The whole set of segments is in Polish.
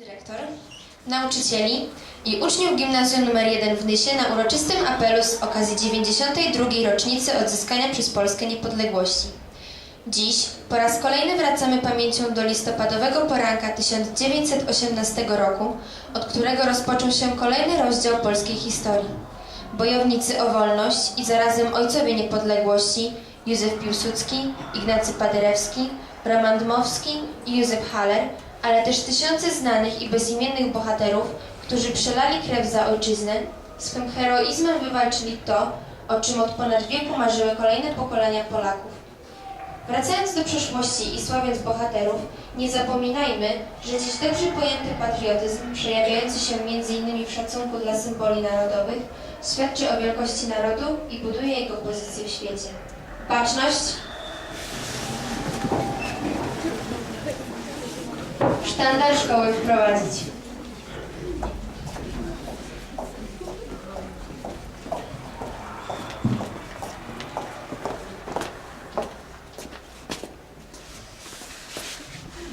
dyrektor, nauczycieli i uczniów Gimnazjum nr 1 w Nysie na uroczystym apelu z okazji 92. rocznicy odzyskania przez Polskę niepodległości. Dziś po raz kolejny wracamy pamięcią do listopadowego poranka 1918 roku, od którego rozpoczął się kolejny rozdział polskiej historii. Bojownicy o wolność i zarazem ojcowie niepodległości Józef Piłsudski, Ignacy Paderewski, Roman Dmowski i Józef Haller, ale też tysiące znanych i bezimiennych bohaterów, którzy przelali krew za ojczyznę, swym heroizmem wywalczyli to, o czym od ponad wieku marzyły kolejne pokolenia Polaków. Wracając do przeszłości i sławiąc bohaterów, nie zapominajmy, że dziś dobrze pojęty patriotyzm, przejawiający się m.in. w szacunku dla symboli narodowych, świadczy o wielkości narodu i buduje jego pozycję w świecie. Baczność, sztandar szkoły wprowadzić.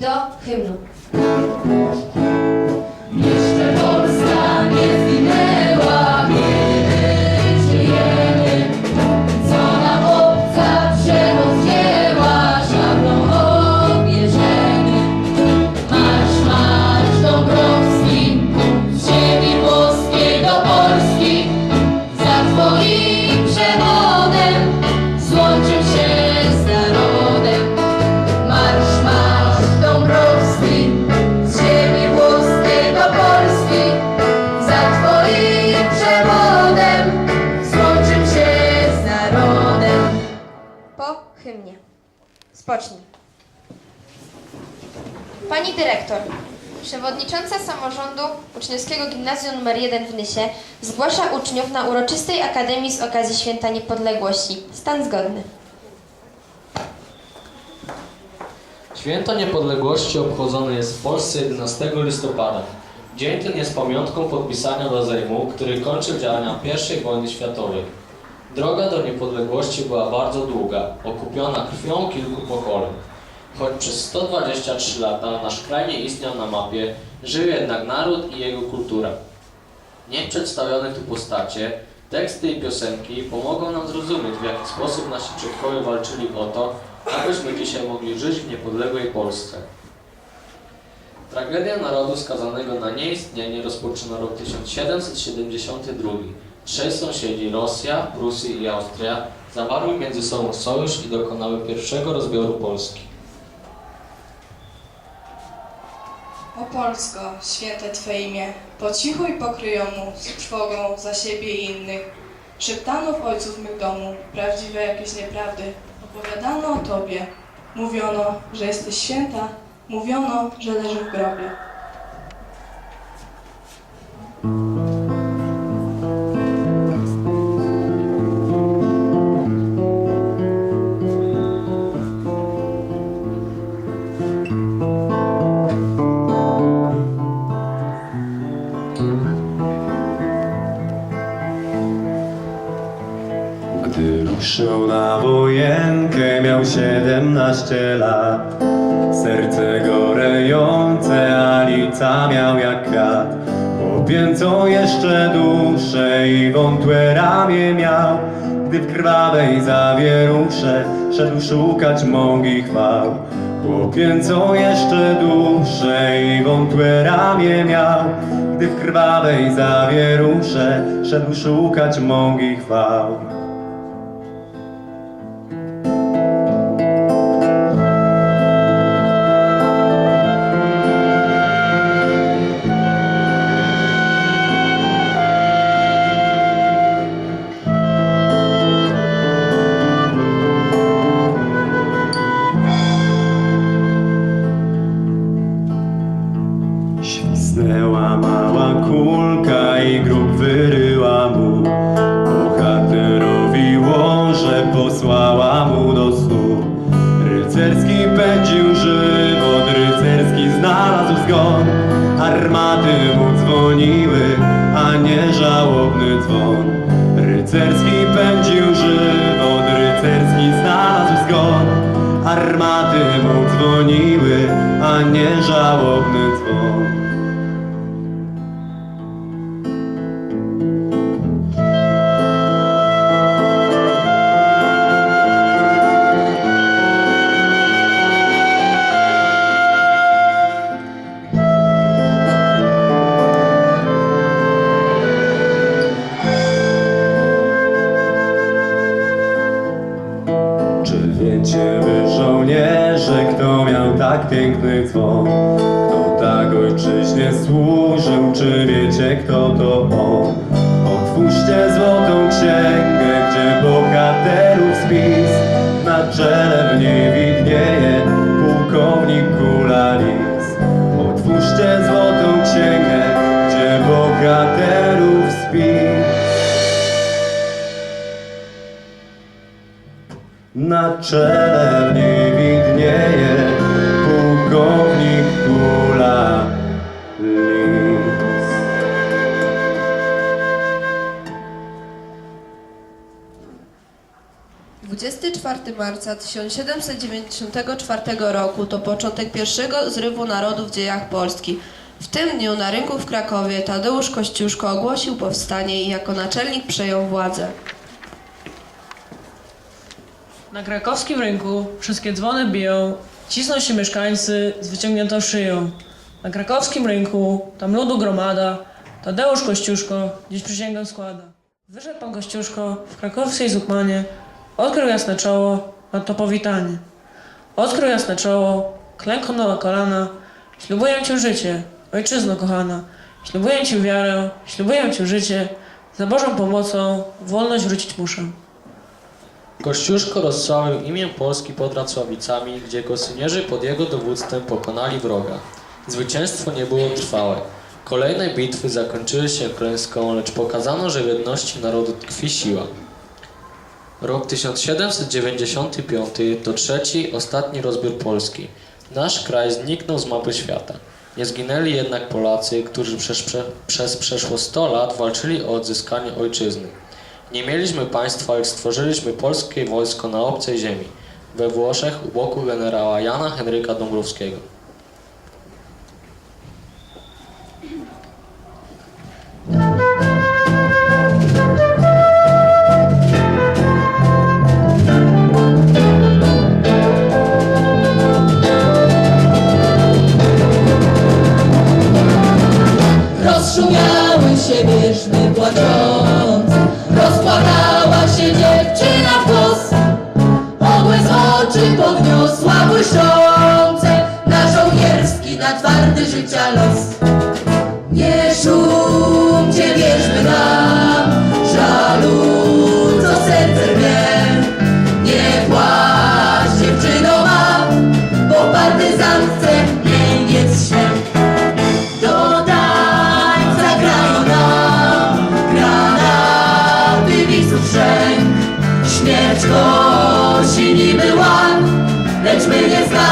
Do hymnu. Przewodnicząca samorządu Uczniowskiego Gimnazjum nr 1 w Nysie zgłasza uczniów na uroczystej akademii z okazji Święta Niepodległości. Stan zgodny. Święto Niepodległości obchodzone jest w Polsce 11 listopada. Dzień ten jest pamiątką podpisania do Sejmu, który kończył działania I wojny światowej. Droga do niepodległości była bardzo długa, okupiona krwią kilku pokoleń. Choć przez 123 lata nasz kraj nie istniał na mapie, żył jednak naród i jego kultura. Niech przedstawione tu postacie, teksty i piosenki pomogą nam zrozumieć, w jaki sposób nasi przodkowie walczyli o to, abyśmy dzisiaj mogli żyć w niepodległej Polsce. Tragedia narodu skazanego na nieistnienie rozpoczyna rok 1772. Trzej sąsiedzi, Rosja, Prusy i Austria, zawarły między sobą sojusz i dokonały pierwszego rozbioru Polski. O Polsko, święte Twe imię, po cichu i po kryjomu, z trwogą za siebie i innych. Szeptano w ojców mych domu, prawdziwe jakieś nieprawdy. Opowiadano o Tobie. Mówiono, że jesteś święta, mówiono, że leży w grobie. Wojenkę, miał 17 lat. Serce gorejące, a lica miał jak krat. Popiętą jeszcze duszę i wątłe ramię miał. Gdy w krwawej zawierusze szedł szukać mogi chwał. Popiętą jeszcze duszę i wątłe ramię miał. Gdy w krwawej zawierusze szedł szukać mogi chwał. Posłała mu do snu. Rycerski pędził żywot, rycerski znalazł zgon. Armaty mu dzwoniły, a nie żałobny dzwon. Rycerski pędził żywot, rycerski znalazł zgon. Armaty mu dzwoniły, a nie żałobny dzwon bohaterów spis Na czele w niej widnieje pułkownik Kulalis Otwórzcie złotą księgę, gdzie bohaterów spis Na czele marca 1794 roku to początek pierwszego zrywu narodu w dziejach Polski. W tym dniu na rynku w Krakowie Tadeusz Kościuszko ogłosił powstanie i jako naczelnik przejął władzę. Na krakowskim rynku wszystkie dzwony biją, cisną się mieszkańcy z wyciągniętą szyją. Na krakowskim rynku, tam ludu gromada, Tadeusz Kościuszko dziś przysięgę składa. Wyszedł pan Kościuszko w krakowskiej zupmanie, odkrył jasne czoło, na to powitanie. Odkrył jasne czoło, klękł na kolana, ślubuję ci życie, ojczyzno kochana, ślubuję ci wiarę, ślubuję ci życie, za Bożą pomocą wolność wrócić muszę. Kościuszko rozsławił imię Polski pod Racławicami, gdzie kosynierzy pod jego dowództwem pokonali wroga. Zwycięstwo nie było trwałe. Kolejne bitwy zakończyły się klęską, lecz pokazano, że w jedności narodu tkwi siła. Rok 1795 to trzeci, ostatni rozbiór Polski. Nasz kraj zniknął z mapy świata. Nie zginęli jednak Polacy, którzy przez, prze, przez przeszło 100 lat walczyli o odzyskanie ojczyzny. Nie mieliśmy państwa, lecz stworzyliśmy polskie wojsko na obcej ziemi, we Włoszech u boku generała Jana Henryka Dąbrowskiego. Błyszczące Na żołnierski, na twardy życia los lecz my nie